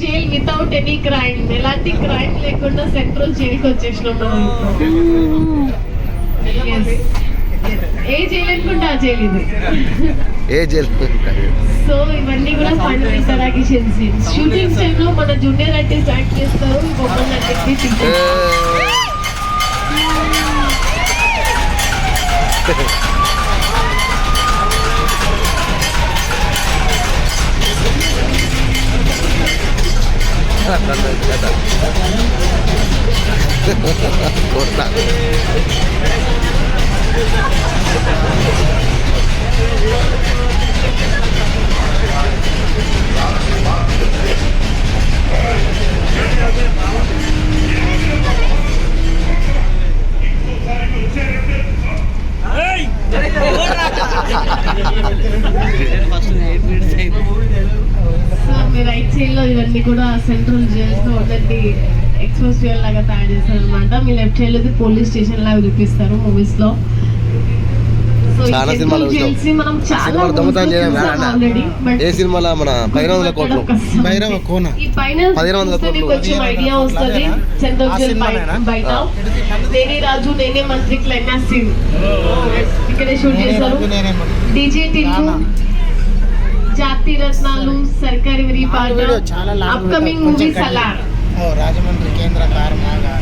Jail without any crime ఎలాంటి crime లేకుండా central జైలుకి వచ్చేసినాం మనం. ఏ జైలు అనుకుంటే ఆ జైలు ఇది. ఏ జైలు సో ఇవన్నీ కూడా ఫన్ ఇంటరాక్షన్ సీన్స్ షూటింగ్ టైమ్లో మన జూనియర్ ఆర్టిస్ట్ యాక్ట్ చేస్తారు బొమ్మలు అన్నింటినీ ఏ. తీసేస్తారు కొడతా. మీ రైట్ సైడ్లో ఇవన్నీ కూడా సెంట్రల్ జైల్స్లో ఉన్నట్టు ఎక్స్పోజ్ లాగా తయారు చేస్తారు అనమాట మీ లెఫ్ట్ సైడ్లో పోలీస్ స్టేషన్ లాగా చూపిస్తారు మూవీస్లో సో ఈ చాలా సినిమాలు ఏ సినిమాలో మన పదిహేను వందల కోట్లు కోన. పదిహేను వందల కోట్లు. ఐడియా వస్తుంది? బయట నేనే రాజు నేనే మంత్రి క్లైమాక్స్ సీన్. ఇక్కడే షూట్ చేశారు. డీజే టిల్లు చాలా. జాతి రత్నాలు సర్కారీ విరి ఆ పాట వీడియో చాలా లాంగ్ అప్కమింగ్ ఉంటుంది. మూవీ కొంచెం సలార్ ఓ రాజమండ్రి కేంద్ర కారణంగా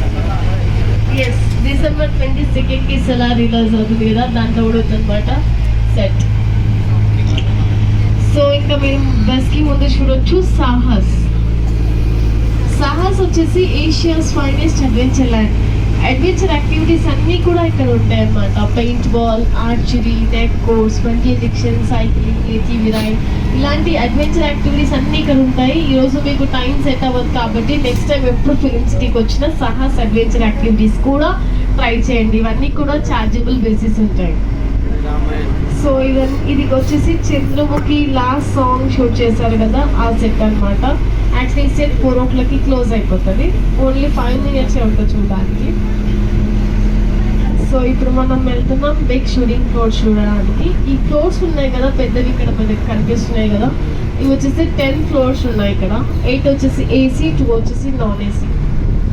ఎస్ డిసెంబర్ ట్వంటీ సెకండ్కి సలార్ రిలీజ్ అవుతుంది కదా దాంట్లో కూడా ఉందన్నమాట సెట్ సో ఇంకా మీరు బస్కి ముందు చూడొచ్చు సాహస్ సాహస్ వచ్చేసి Asia's finest adventure land adventure activities అన్నీ కూడా ఇక్కడ ఉంటాయి అన్నమాట. Paint ball archery tech course twenty addiction cycling ATV ride ఇలాంటి అడ్వెంచర్ యాక్టివిటీస్ అన్నీ ఇక్కడ ఉంటాయి. ఈరోజు మీకు టైం సెట్ అవ్వదు కాబట్టి నెక్స్ట్ టైం ఎప్పుడు ఫిలిం సిటీకి వచ్చిన సహస్ అడ్వెంచర్ యాక్టివిటీస్ కూడా ట్రై చేయండి. ఇవన్నీ కూడా చార్జబుల్ బేసిస్ ఉంటాయి. సో ఇవన్నీ ఇది వచ్చేసి చంద్రముఖి లాస్ట్ సాంగ్ షూట్ చేశారు కదా ఆ సెట్ అన్నమాట. యాక్చువల్లీ సెట్ ఫోర్ ఓ క్లాక్కి క్లోజ్ అయిపోతుంది. ఓన్లీ ఫైవ్ మినిట్స్ ఉంటుంది చూడడానికి. సో ఇప్పుడు మనం వెళ్తున్నాం బిగ్ షూటింగ్ ఫ్లోర్స్ చూడడానికి. ఈ ఫ్లోర్స్ ఉన్నాయి కదా పెద్దవి ఇక్కడ మనకి కనిపిస్తున్నాయి కదా. ఇవి వచ్చేసి టెన్ ఫ్లోర్స్ ఉన్నాయి ఇక్కడ. ఎయిట్ వచ్చేసి ఏసీ టూ వచ్చేసి non AC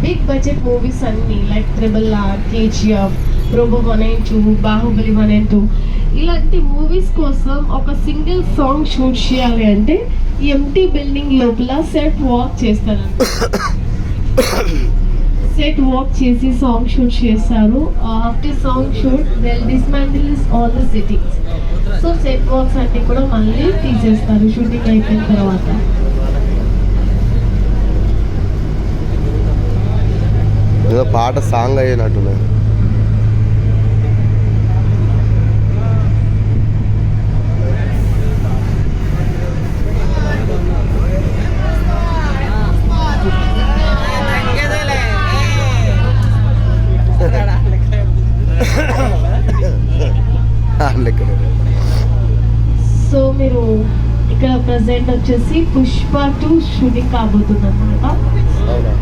big budget movies అన్ని like triple R KGF robo one and two Baahubali one and two ఇలాంటి మూవీస్ కోసం ఒక సింగిల్ సాంగ్ షూట్ చేయాలి అంటే ఎంటీ బిల్డింగ్ లోపల సెట్ వాక్ చేస్తారు సెట్ వాక్ చేసి సాంగ్ షూట్ చేస్తారు. After song shoot we'll dismantle all the settings so set works అన్ని కూడా మళ్ళీ తీసేస్తారు షూటింగ్ అయిపోయిన తర్వాత. ఏదో పాట సాంగ్ అయినట్టున్నది సో మీరు ఇక్కడ ప్రజెంట్ వచ్చేసి పుష్ప టూ షూటింగ్ కాబోతుంది అనమాట అవునా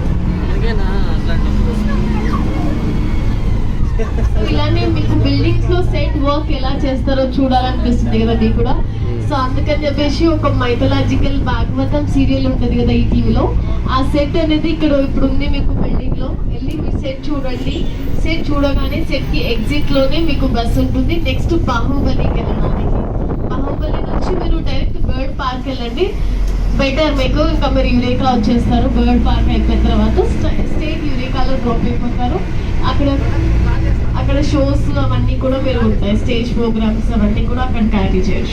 ఇలానే మీకు బిల్డింగ్స్లో సెట్ వర్క్ ఎలా చేస్తారో చూడాలనిపిస్తుంది కదా మీకు కూడా. సో అందుకని చెప్పేసి ఒక మైథలాజికల్ భాగవతం సీరియల్ ఉంటుంది కదా ఈ టీవీలో ఆ సెట్ అనేది ఇక్కడ ఇప్పుడు ఉంది మీకు బిల్డింగ్లో. వెళ్ళి మీ సెట్ చూడండి. సెట్ చూడగానే సెట్కి ఎగ్జిట్లోనే మీకు బస్ ఉంటుంది. నెక్స్ట్ బాహుబలికి వెళ్ళడానికి బాహుబలి నుంచి మీరు డైరెక్ట్ బర్డ్ పార్క్ వెళ్ళండి. బెటర్ మీకు. ఇంకా మీరు యురేకా వచ్చేస్తారు బర్డ్ పార్క్ అయిపోయిన తర్వాత స్టేట్ యురేకాలో డ్రాప్ అయిపోతారు. అక్కడ అక్కడ షోస్ అవన్నీ కూడా మీరు ఉంటాయి స్టేజ్ ప్రోగ్రామ్స్ అవన్నీ కూడా అక్కడ క్యారీ చేయొచ్చు